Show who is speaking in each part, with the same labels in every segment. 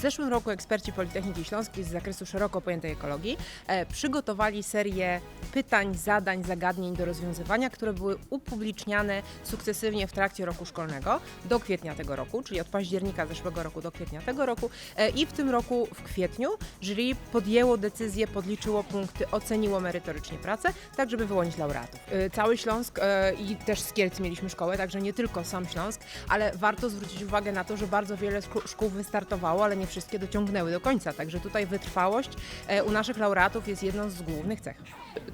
Speaker 1: zeszłym roku eksperci Politechniki Śląskiej z zakresu szeroko pojętej ekologii e, przygotowali serię pytań, zadań, zagadnień do rozwiązywania, które były upubliczniane sukcesywnie w trakcie roku szkolnego do kwietnia tego roku, czyli od października zeszłego roku do kwietnia tego roku. E, I w tym roku w kwietniu jury podjęło decyzję, podliczyło punkty, oceniło merytorycznie pracę, tak żeby wyłonić laureatów. E, Cały Śląsk e, i też z Kielc mieliśmy szkołę, także nie tylko sam Śląsk, ale warto zwrócić uwagę na to, że bardzo wiele szkół- wystartowało, ale nie wszystkie dociągnęły do końca, także tutaj wytrwałość e, u naszych laureatów jest jedną z głównych cech.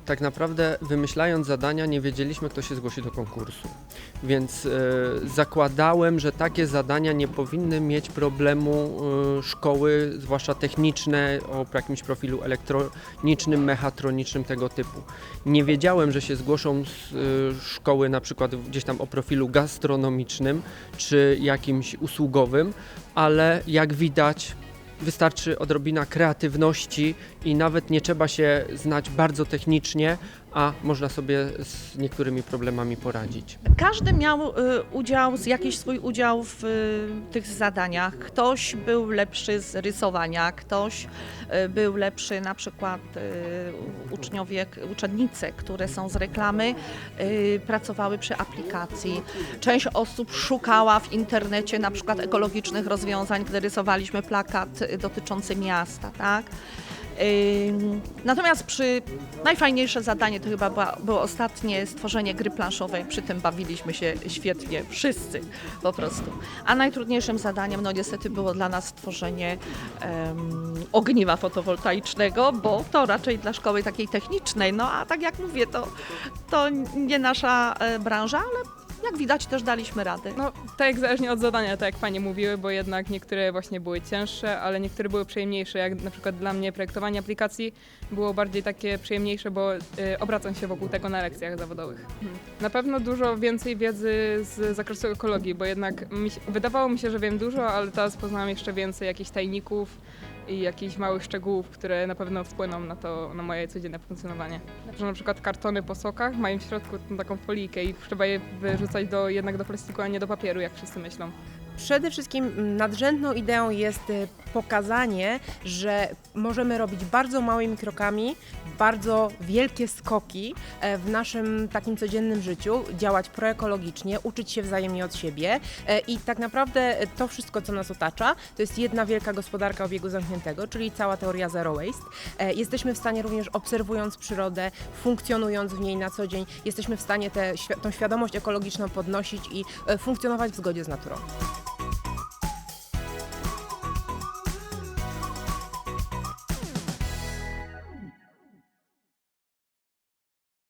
Speaker 2: Tak naprawdę wymyślając zadania nie wiedzieliśmy, kto się zgłosi do konkursu. Więc e, zakładałem, że takie zadania nie powinny mieć problemu e, szkoły, zwłaszcza techniczne, o jakimś profilu elektronicznym, mechatronicznym, tego typu. Nie wiedziałem, że się zgłoszą z szkoły na przykład gdzieś tam o profilu gastronomicznym czy jakimś usługowym, ale jak widać wystarczy odrobina kreatywności i nawet nie trzeba się znać bardzo technicznie, a można sobie z niektórymi problemami poradzić.
Speaker 3: Każdy miał y, udział, jakiś swój udział w y, tych zadaniach. Ktoś był lepszy z rysowania, ktoś y, był lepszy na przykład uczniowie, uczennice, które są z reklamy, pracowały przy aplikacji. Część osób szukała w internecie na przykład ekologicznych rozwiązań, gdy rysowaliśmy plakat dotyczący miasta, tak? Natomiast przy najfajniejsze zadanie to chyba było ostatnie stworzenie gry planszowej. Przy tym bawiliśmy się świetnie, wszyscy po prostu. A najtrudniejszym zadaniem, no niestety, było dla nas stworzenie em, ogniwa fotowoltaicznego, bo to raczej dla szkoły takiej technicznej. No a tak jak mówię, to, to nie nasza e, branża, ale jak widać też daliśmy radę.
Speaker 4: No, tak jak zależnie od zadania, tak jak panie mówiły, bo jednak niektóre właśnie były cięższe, ale niektóre były przyjemniejsze, jak na przykład dla mnie projektowanie aplikacji było bardziej takie przyjemniejsze, bo y, obracam się wokół tego na lekcjach zawodowych. Mhm. Na pewno dużo więcej wiedzy z zakresu ekologii, bo jednak mi wydawało mi się, że wiem dużo, ale teraz poznałam jeszcze więcej jakichś tajników i jakichś małych szczegółów, które na pewno wpłyną na to, na moje codzienne funkcjonowanie. Że na przykład kartony po sokach mają w środku taką folijkę i trzeba je wyrzucać do, jednak do plastiku, a nie do papieru, jak wszyscy myślą.
Speaker 1: Przede wszystkim mm, nadrzędną ideą jest y, pokazanie, że możemy robić bardzo małymi krokami bardzo wielkie skoki e, w naszym takim codziennym życiu, działać proekologicznie, uczyć się wzajemnie od siebie e, i tak naprawdę to wszystko, co nas otacza, to jest jedna wielka gospodarka obiegu zamkniętego, czyli cała teoria zero waste. E, Jesteśmy w stanie również obserwując przyrodę, funkcjonując w niej na co dzień, jesteśmy w stanie tę tą świadomość ekologiczną podnosić i funkcjonować w zgodzie z naturą.